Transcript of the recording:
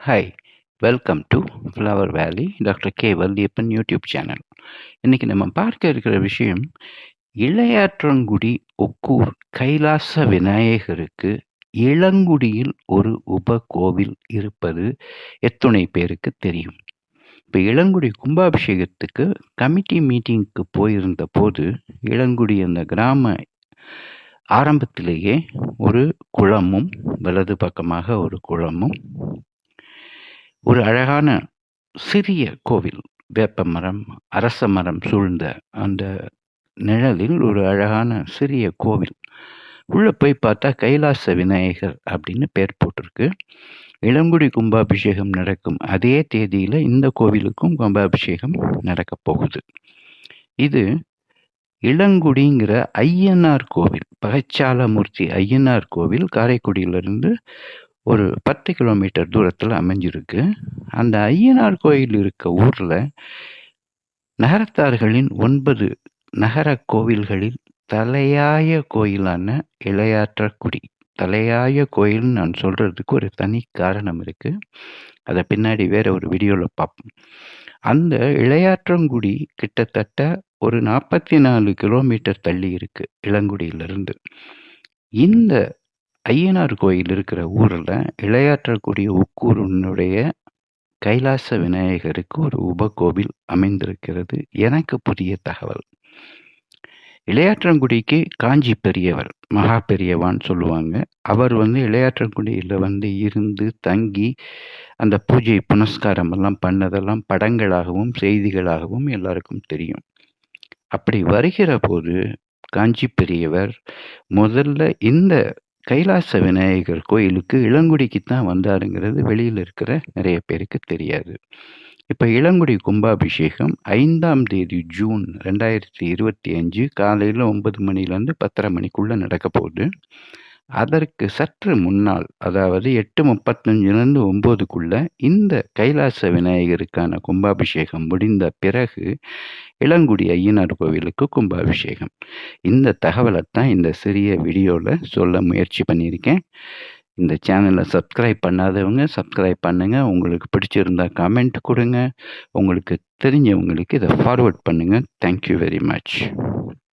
Hi welcome to flower valley doctor K Valliappan YouTube channel இன்றைக்கி நம்ம பார்க்க இருக்கிற விஷயம் இளையாற்றங்குடி ஒக்கூர் கைலாச விநாயகருக்கு இளங்குடியில் ஒரு உப கோவில் இருப்பது எத்துணை பேருக்கு தெரியும். இப்போ இளங்குடி கும்பாபிஷேகத்துக்கு கமிட்டி மீட்டிங்க்கு போயிருந்த போது இளங்குடி அந்த கிராம ஆரம்பத்திலேயே ஒரு குளமும் வலது பக்கமாக ஒரு குளமும் ஒரு அழகான சிறிய கோவில் வேப்ப மரம் அரச மரம் சூழ்ந்த அந்த நிழலில் ஒரு அழகான சிறிய கோவில். உள்ளே போய் பார்த்தா கைலாச விநாயகர் அப்படின்னு பேர் போட்டிருக்கு. இளங்குடி கும்பாபிஷேகம் நடக்கும் அதே தேதியில் இந்த கோவிலுக்கும் கும்பாபிஷேகம் நடக்க போகுது. இது இளங்குடிங்கிற ஐயனார் கோவில் பகச்சாலமூர்த்தி ஐயனார் கோவில் காரைக்குடியிலிருந்து ஒரு பத்து கிலோமீட்டர் தூரத்தில் அமைஞ்சிருக்கு. அந்த ஐயனார் கோயில் இருக்க ஊரில் நகரத்தார்களின் ஒன்பது நகர கோவில்களில் தலையாய கோயிலான இளையாற்றக்குடி தலையாய கோயில்னு நான் சொல்கிறதுக்கு ஒரு தனி காரணம் இருக்குது அதை பின்னாடி வேற ஒரு வீடியோவில் பார்ப்போம். அந்த இளையாற்றங்குடி கிட்டத்தட்ட ஒரு நாற்பத்தி நாலு கிலோமீட்டர் தள்ளி இருக்குது இளங்குடியிலிருந்து. இந்த ஐயனார் கோயில் இருக்கிற ஊரில் இளையாற்றக்கூடிய உக்கூருனுடைய கைலாச விநாயகருக்கு ஒரு உபகோவில் அமைந்திருக்கிறது. எனக்கு புதிய தகவல். இளையாற்றங்குடிக்கு காஞ்சி பெரியவர் மகா பெரியவான்னு சொல்லுவாங்க. அவர் வந்து இளையாற்றங்குடியில் வந்து இருந்து தங்கி அந்த பூஜை புனஸ்காரம் எல்லாம் பண்ணதெல்லாம் படங்களாகவும் செய்திகளாகவும் எல்லாருக்கும் தெரியும். அப்படி வருகிற போது காஞ்சி பெரியவர் முதல்ல இந்த கைலாச விநாயகர் கோயிலுக்கு இளங்குடிக்கு தான் வந்தாருங்கிறது வெளியில் இருக்கிற நிறைய பேருக்கு தெரியாது. இப்போ இளங்குடி கும்பாபிஷேகம் ஐந்தாம் தேதி ஜூன் ரெண்டாயிரத்தி இருபத்தி அஞ்சு காலையில் ஒன்பது மணிலேருந்து பத்தரை மணிக்குள்ளே நடக்க போகுது. அதற்கு சற்று முன்னால் அதாவது எட்டு முப்பத்தஞ்சுலேருந்து ஒம்போதுக்குள்ள இந்த கைலாச விநாயகருக்கான கும்பாபிஷேகம் முடிந்த பிறகு இளங்குடி ஐயனார் கோவிலுக்கு கும்பாபிஷேகம். இந்த தகவலை தான் இந்த சிறிய வீடியோவில் சொல்ல முயற்சி பண்ணியிருக்கேன். இந்த சேனலை சப்ஸ்கிரைப் பண்ணாதவங்க சப்ஸ்கிரைப் பண்ணுங்கள் உங்களுக்கு பிடிச்சிருந்தா கமெண்ட் கொடுங்க. உங்களுக்கு தெரிஞ்சவங்களுக்கு இதை ஃபார்வர்ட் பண்ணுங்கள் தேங்க்யூ வெரி மச்